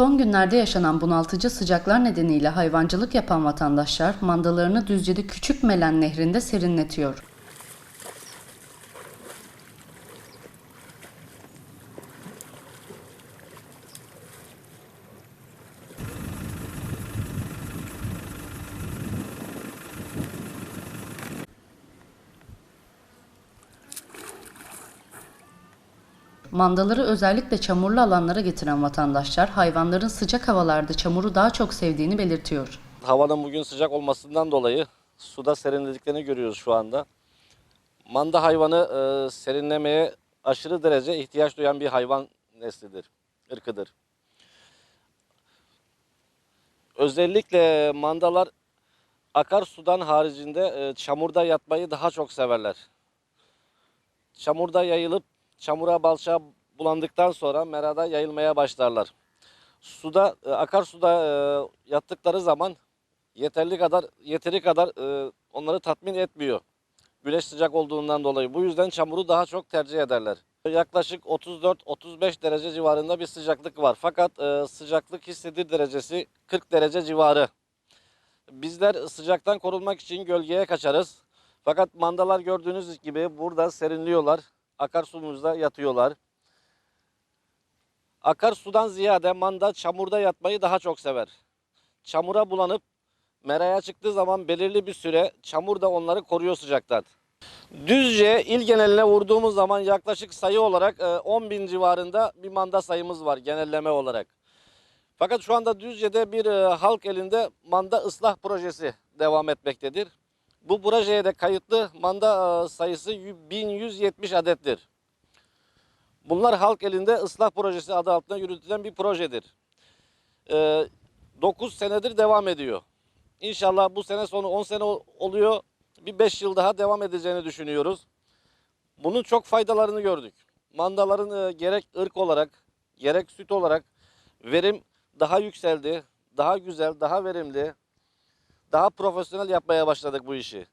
Son günlerde yaşanan bunaltıcı sıcaklar nedeniyle hayvancılık yapan vatandaşlar mandalarını Düzce'de Küçük Melen Nehri'nde serinletiyor. Mandaları özellikle çamurlu alanlara getiren vatandaşlar hayvanların sıcak havalarda çamuru daha çok sevdiğini belirtiyor. Havanın bugün sıcak olmasından dolayı suda serinlediklerini görüyoruz şu anda. Manda hayvanı e, serinlemeye aşırı derece ihtiyaç duyan bir hayvan neslidir, ırkıdır. Özellikle mandalar akarsudan haricinde e, çamurda yatmayı daha çok severler. Çamurda yayılıp çamura balçağa bulandıktan sonra merada yayılmaya başlarlar. Suda e, akarsuda e, yattıkları zaman yeterli kadar yeteri kadar e, onları tatmin etmiyor. Güneş sıcak olduğundan dolayı. Bu yüzden çamuru daha çok tercih ederler. Yaklaşık 34-35 derece civarında bir sıcaklık var. Fakat e, sıcaklık hissedilir derecesi 40 derece civarı. Bizler sıcaktan korunmak için gölgeye kaçarız. Fakat mandalar gördüğünüz gibi burada serinliyorlar. Akarsumuzda yatıyorlar. Akarsudan ziyade manda çamurda yatmayı daha çok sever. Çamura bulanıp meraya çıktığı zaman belirli bir süre çamur da onları koruyor sıcaktan. Düzce il geneline vurduğumuz zaman yaklaşık sayı olarak e, 10 bin civarında bir manda sayımız var genelleme olarak. Fakat şu anda Düzce'de bir e, halk elinde manda ıslah projesi devam etmektedir. Bu projeye de kayıtlı manda e, sayısı 1170 adettir. Bunlar halk elinde ıslah projesi adı altında yürütülen bir projedir. 9 senedir devam ediyor. İnşallah bu sene sonu 10 sene ol- oluyor. Bir 5 yıl daha devam edeceğini düşünüyoruz. Bunun çok faydalarını gördük. Mandaların e, gerek ırk olarak gerek süt olarak verim daha yükseldi. Daha güzel, daha verimli, daha profesyonel yapmaya başladık bu işi.